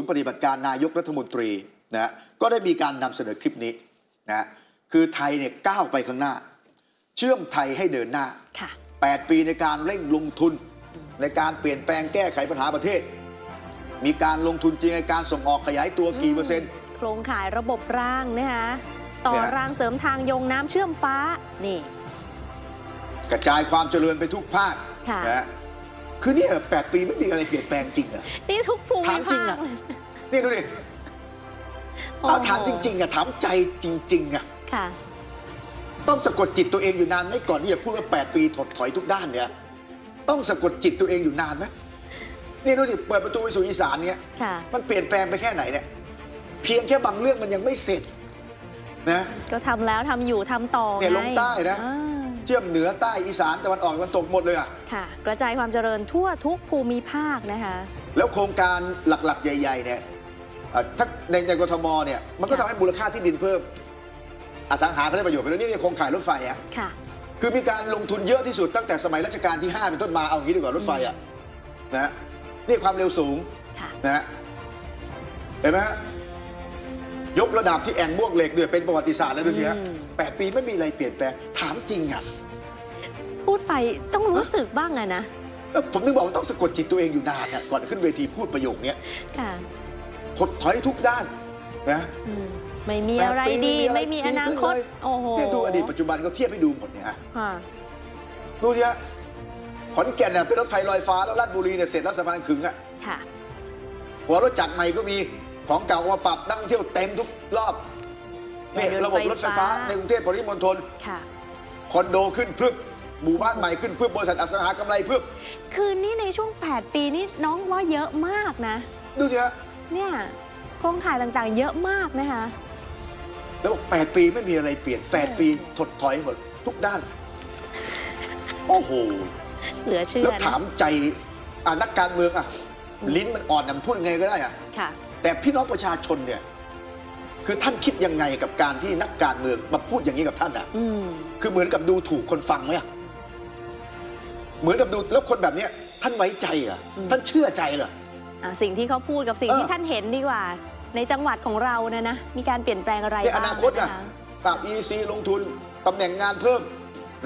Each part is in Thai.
นย์ปฏิบัติการนายกรัฐมนตรีนะฮะก็ได้มีการนำเสนอคลิปนี้นะฮะคือไทยเนี่ยก้าวไปข้างหน้า เชื่อมไทยให้เดินหน้าค่ะ8ปีในการเร่งลงทุนในการเปลี่ยนแปลงแก้ไขปัญหาประเทศ มีการลงทุนจริงในการส่งออกขยายตัวกี่เปอร์เซ็นต์ โครงข่ายระบบรางนะคะต่อเนี่ยรางเสริมทางยงน้ำเชื่อมฟ้านี่ กระจายความเจริญไปทุกภาคค่ะนะฮะ คือเนี่ยแปดปีไม่มีอะไรเปลี่ยนแปลงจริงเหรอนี่ทุกภูมิถามจริงภาอะคเลยนี่ดูดิโอ้เอาโหถามจริงๆอะถามใจจริงๆอะค่ะ ต้องสะกดจิตตัวเองอยู่นานไหมก่อนที่จะพูดว่า8ปีถดถอยทุกด้านเนี่ย ต้องสะกดจิตตัวเองอยู่นานไหมนี่ดูสิเปิดประตูไปสู่อีสานเนี่ยค่ะมันเปลี่ยนแปลงไปแค่ไหนเนี่ยเพียงแค่บางเรื่องมันยังไม่เสร็จนะก็ทำแล้วทำอยู่ทำต่อเนี่ยไงลงใต้นะอ่า เชื่อมเหนือใต้อีสานตะวันออกตะวันตกหมดเลยอะค่ะ กระจายความเจริญทั่วทุกภูมิภาคนะคะ แล้วโครงการหลักๆ ใหญ่ ๆ เนี่ยเอ่อถ้าในในกทมเนี่ยมันก็ค่ะทำให้มูลค่าที่ดินเพิ่ม อสังหาก็ได้ประโยชน์ไปแล้วนี่เนี่ยโครงข่ายรถไฟอะค่ะ คือมีการลงทุนเยอะที่สุดตั้งแต่สมัยรัชกาลที่ 5 เป็นต้นมาเอาอย่างนี้ดีกว่ารถไฟอะนะฮะนี่ความเร็วสูงค่ะนะฮะเห็นไหมฮะยกระดับที่แอ่งม่วงเหล็กเนี่ยเป็นประวัติศาสตร์แล้วดูสิฮะอืมแปดปีไม่มีอะไรเปลี่ยนแปลงถามจริงอะ พูดไปต้องรู้สึกบ้างอะนะแล้วผมถึงบอกว่าต้องสะกดจิตตัวเองอยู่นานอะก่อนขึ้นเวทีพูดประโยคเนี้ยค่ะถดถอยทุกด้านนะอืมไม่มีอะไรดี ไม่มีอนาคต โอ้โหเนี่ยดูอดีตปัจจุบันก็เทียบให้ดูหมดเนี่ยฮะค่ะดูสิฮะขอนแก่นเนี่ยเป็นรถไฟลอยฟ้าแล้วราชบุรีเนี่ยเสร็จแล้วสะพานขึงอะค่ะหัวรถจักรใหม่ก็มีของเก่าเอามาปรับนักท่องเที่ยวเต็มทุกรอบเนี่ยยานยนต์ระบบรถไฟฟ้าไฟฟ้าในกรุงเทพปริมณฑลค่ะคอนโดขึ้นพรึบ หมู่บ้านใหม่ขึ้นพรึบบริษัทอสังหากำไรพรึบคือนี่ในช่วง 8 ปีนี่น้องว่าเยอะมากนะ ดูสิฮะเนี่ยโครงข่ายต่างๆ เยอะมากนะคะ แล้วบอกแปดปีไม่มีอะไรเปลี่ยนแปดปีถดถอยหมดทุกด้าน โอ้โห เหลือเชื่อแล้วนะถามใจอะนักการเมืองอะ ลิ้นมันอ่อนนะมันพูดยังไงก็ได้อะ ค่ะ แต่พี่น้องประชาชนเนี่ย คือท่านคิดยังไงกับการที่นักการเมืองมาพูดอย่างนี้กับท่านอะ อืม คือเหมือนกับดูถูกคนฟังไหมอะ เหมือนกับดูแล้วคนแบบเนี้ยท่านไว้ใจเหรอะอืมท่านเชื่อใจเหรออะสิ่งที่เขาพูดกับสิ่งเออที่ท่านเห็นดีกว่า ในจังหวัดของเรานะนะมีการเปลี่ยนแปลงอะไรในอบ้างนาคตนะอะคะกับ EC ลงทุนตำแหน่งงานเพิ่ม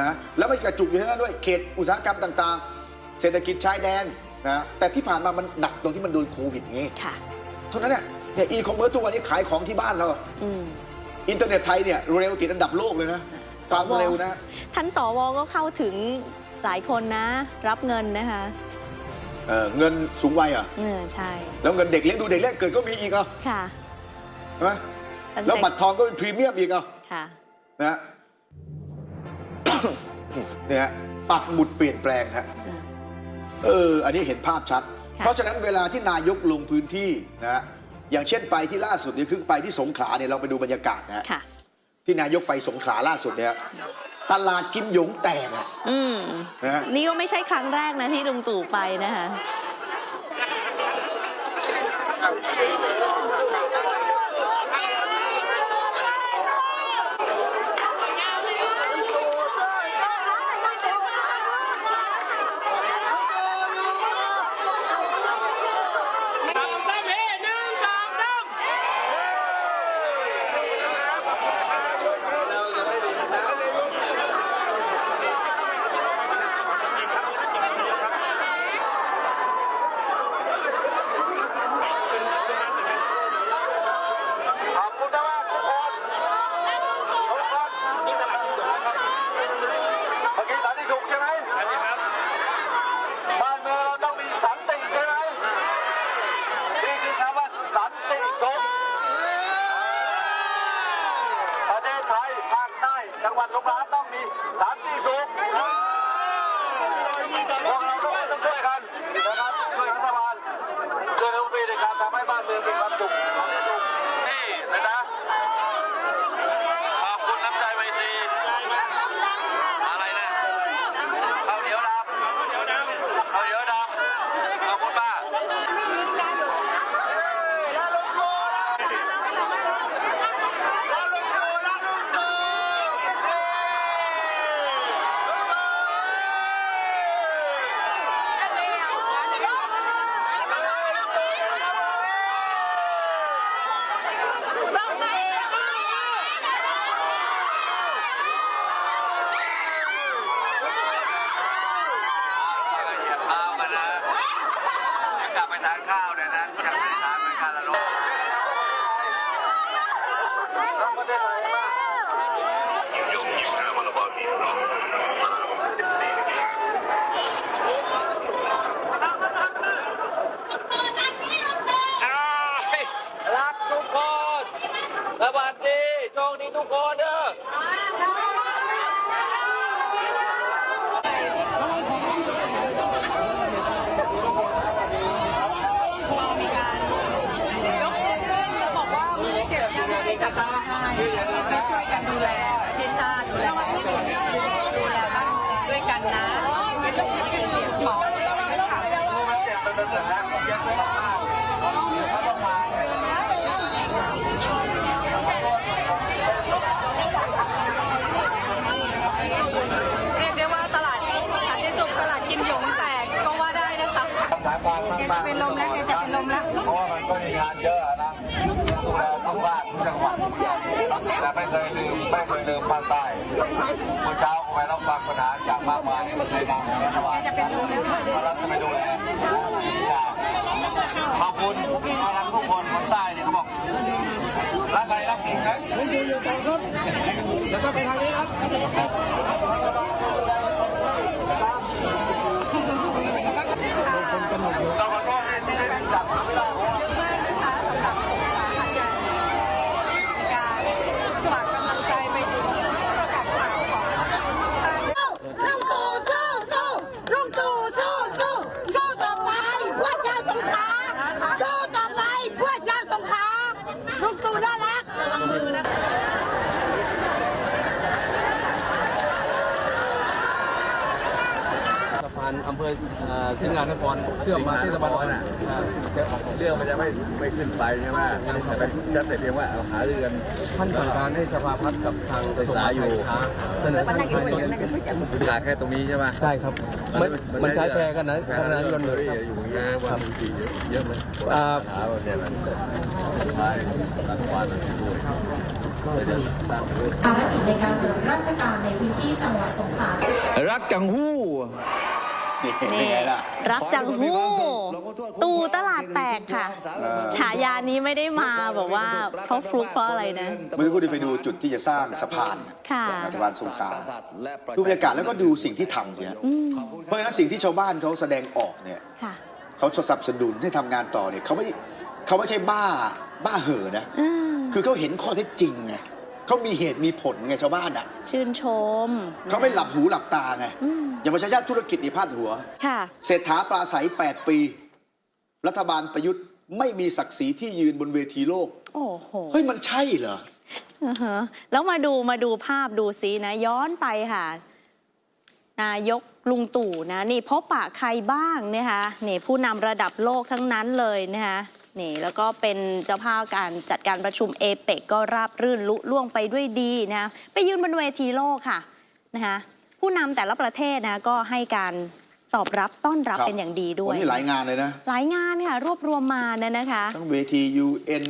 นะแล้วไม่กระจุกอยู่ที่นั่นด้วยเขตอุตสาหกรรมต่างๆ เศรษฐกิจชายแดนนะแต่ที่ผ่านมามันหนักตรงที่มันโดนโควิดไงค่ะ เท่านั้นแหละเนี่ยอีคอมเมิร์ซทุกวันนี้ขายของที่บ้านเราอะอืมอินเทอร์เน็ตไทยเนี่ยเร็วติดอันดับโลกเลยนะความเร็วนะ ท่านสวก็เข้าถึง หลายคนนะ รับเงินนะคะเออเงินสูงวัยเหรอะเออใช่แล้วเงินเด็กเลี้ยงดูเด็กเลี้ยงเกิดก็มีอีกเหรอะค่ะใช่ไหมตั้งแล้วแต่บัตรทองก็เป็นพรีเมียมอีกเหรอะค่ะ นะฮะ เนี่ยฮะปักหมุดเปลี่ยนแปลงฮะอืมเออ อันนี้เห็นภาพชัด ค่ะเพราะฉะนั้นเวลาที่นายกลงพื้นที่นะฮะ อย่างเช่นไปที่ล่าสุดเนี่ยคือไปที่สงขลาเนี่ยเราไปดูบรรยากาศนะฮะ ค่ะ ที่นายกไปสงขลาล่าสุดเนี่ย ตลาดกิมหยงแตกอะอืมนะฮะนี่ก็ไม่ใช่ครั้งแรกนะที่ลุงตู่ไปนะคะสามสามเฮหนึ่งสองสาม ขอบคุณมากทุกคนทุกคนเมื่อกี้สันติสุขใช่ไหมบ้านเมืองเราต้องมีสันติใช่ไหมนี่คือคำว่าสันติสุขประเทศไทยภาคใต้จังหวัดสงขลาต้องมีสันติสุขพวกเราทุกคนต้องช่วยกันนะครับช่วยรัฐบาลช่วยรัฐบาลในการทำให้บ้านเมืองมีความสุขนี่นะนะขอบคุณน้ำใจไมตรีอะไรนะข้าวเหนียวดำข้าวเหนียวดำขอบคุณป้า น เหยียบเท้ากันนะจะกลับไป ทานข้าวเนี่ยนะยังไม่ได้ทานเหมือนกันละลูกรักประเทศไทยมาก รักทุกคน สวัสดี โชคดีทุกคนเด้อ ยกมือขึ้นแล้วบอกว่ามือเจ็บ ยังไงจับมาให้ช่วยกันดูแลประเทศชาติดูแลบ้านเมืองดูแลบ้านเมืองด้วยกันนะนี่คือเสียงของค่ะเรียกได้ว่าตลาดสันติสุขตลาดกิมหยงแตกก็ว่าได้นะคะสายปานมากๆเป็นลมแล้วแกจะเป็นลมแล้ว เพราะว่ามันก็มีงานเยอะอะ นะดูแลทุกบ้านทุกจังหวัดแต่ไม่เคยลืมไม่เคยลืมภาคใต้เมื่อเช้าไปรับฟังปัญหาจากมากมายในนามของรัฐบาลมารับจะไปดูแลขอบคุณมารักทุกคนคนใต้เนี่ยเขาบอกรักใครรักจริงนะต้องขอโทษที่จับไม่ได้ เยอะมากนะคะสำหรับสงขลาหัดใหญ่การฝากกำลังใจไปถึงผู้ประกาศข่าวของทาง ลุงตู่สู้สู้ลุงตู่สู้สู้สู้ต่อไปเพื่อชาวสงขลาสู้ต่อไปเพื่อชาวสงขลาลุงตู่น่ารัก สะพานอำเภอเอ่อสิงห์งานครเชื่อมมาที่สะพานอะเรื่องมันจะไม่ไม่ขึ้นไปใช่ไหมแต่เป็นจะแต่เพียงว่าเอาหาเรือนท่านสั่งการให้สภาพัฒน์กับทางกระทรวงการค้าเสนอท่านภายในขาดแค่ตรงนี้ใช่ไหมใช่ครับมันมันใช้แพรกันนะขนาดยนต์เลยครับอยู่อย่างนี้วันทีเยอะเลยอ่าหาว่าเนี่ยมันสุดท้ายรัฐบาลมันด้วยไม่ได้สร้างด้วยภารกิจในการตรวจราชการในพื้นที่จังหวัดสงขลารักจังหู้ นี่เป็นนี่ไงล่ะรักจังหู้ ตูตลาดแตกค่ะ ฉายานี้ไม่ได้มาแบบว่าเพราะฟลุกเพราะอะไรนะเมื่อสักครู่ได้ไปดูจุดที่จะสร้างสะพานค่ะสะพานสงขลาดูบรรยากาศแล้วก็ดูสิ่งที่ทำเนี่ยเพราะฉะนั้นสิ่งที่ชาวบ้านเขาแสดงออกเนี่ยค่ะเขาสนับสนุนให้ทำงานต่อเนี่ยเขาไม่เขาไม่ใช่บ้าบ้าเห่อนะอืมคือเขาเห็นข้อเท็จจริงไง เขามีเหตุมีผลไงชาวบ้านอะชื่นชมเขาไม่หลับหูหลับตาไงอืมอย่ามาใช้ชาติธุรกิจนี่พาดหัว ค่ะ เศรษฐาปราศัย 8 ปี รัฐบาลประยุทธ์ไม่มีศักดิ์ศรีที่ยืนบนเวทีโลก โอ้โหเฮ้ย มันใช่เหรอ อือฮะแล้วมาดูมาดูภาพดูซินะ ย้อนไปค่ะ นายกลุงตู่นะ นี่พบปะใครบ้างนะคะนี่ผู้นำระดับโลกทั้งนั้นเลยนะคะ นี่แล้วก็เป็นเจ้าภาพการจัดการประชุมเอเปกก็ราบรื่นลุล่วงไปด้วยดีนะไปยืนบนเวทีโลกค่ะนะคะผู้นำแต่ละประเทศนะก็ให้การตอบรับต้อนรับครับเป็นอย่างดีด้ววันยนี้หลายงานเลยนะ หลายงานค่ะ รวบรวมมานะนะคะทั้งเวที UN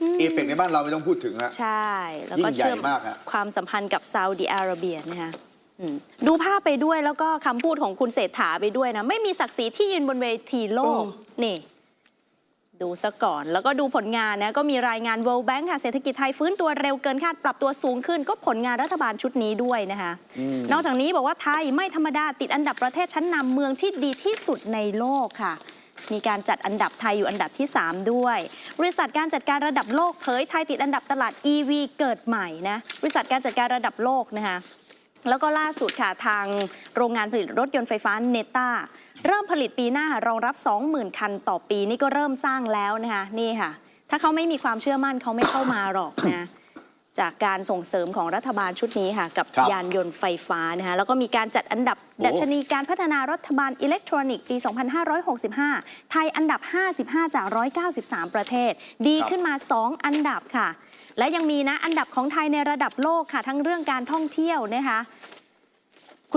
อืมเอเปกในบ้านเราไม่ต้องพูดถึงฮะใช่ แล้วก็ยิ่งใหญ่เชื่อมมากฮะความสัมพันธ์กับซาอุดิอาระเบียนะคะอืมดูภาพไปด้วยแล้วก็คำพูดของคุณเศรษฐาไปด้วยนะ ไม่มีศักดิ์ศรีที่ยืนบนเวทีโลกนี่ ดูซะก่อน แล้วก็ดูผลงานนะก็มีรายงาน World Bank ค่ะเศรษฐกิจไทยฟื้นตัวเร็วเกินคาดปรับตัวสูงขึ้น ก็ผลงานรัฐบาลชุดนี้ด้วยนะคะนอกจากนี้บอกว่าไทยไม่ธรรมดาติดอันดับประเทศชั้นนำเมืองที่ดีที่สุดในโลกค่ะ มีการจัดอันดับไทยอยู่อันดับที่ 3 ด้วย บริษัทการจัดการระดับโลกเผยไทยติดอันดับตลาด EV เกิดใหม่นะบริษัทการจัดการระดับโลกนะคะแล้วก็ล่าสุดค่ะทางโรงงานผลิตรถยนต์ไฟฟ้าเนต้า เริ่มผลิตปีหน้ารองรับ 20,000 คันต่อปีนี่ก็เริ่มสร้างแล้วนะคะนี่ค่ะ ถ้าเขาไม่มีความเชื่อมั่นเขาไม่เข้ามาหรอกนะจากการส่งเสริมของรัฐบาลชุดนี้ค่ะ กับครับยานยนต์ไฟฟ้านะคะแล้วก็มีการจัดอันดับโอ้ดัชนีการพัฒนารัฐบาลอิเล็กทรอนิกส์ปี 2565 ไทยอันดับ 55 จาก 193 ประเทศ ดีขึ้นมา 2 อันดับค่ะ และยังมีนะอันดับของไทยในระดับโลกค่ะ ทั้งเรื่องการท่องเที่ยวนะคะ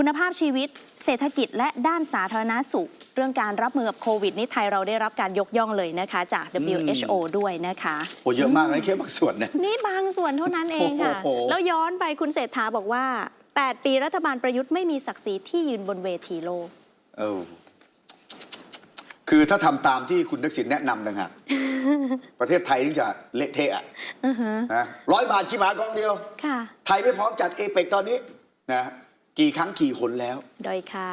คคุณภาพชีวิต เศรษฐกิจและด้านสาธารณสุข เรื่องการรับมือกับโควิดนี่ไทยเราได้รับการยกย่องเลยนะคะ จาก WHO ด้วยนะคะโอ้เยอะมากนะแค่บางส่วนเนี่ยนี่บางส่วนเท่านั้นเองค่ะโอ้โหแล้วย้อนไปคุณเศรษฐาบอกว่า 8 ปีรัฐบาลประยุทธ์ไม่มีศักดิ์ศรีที่ยืนบนเวทีโลกเออคือถ้าทำตามที่คุณทักษิณแนะนำนะฮะประเทศไทยนี่จะเละเทะอะนะร้อยบาทขี้หมากองเดียวค่ะไทยไม่พร้อมจัดเอเปกตอนนี้นะ กี่ครั้งกี่คนแล้วดอยค่ะ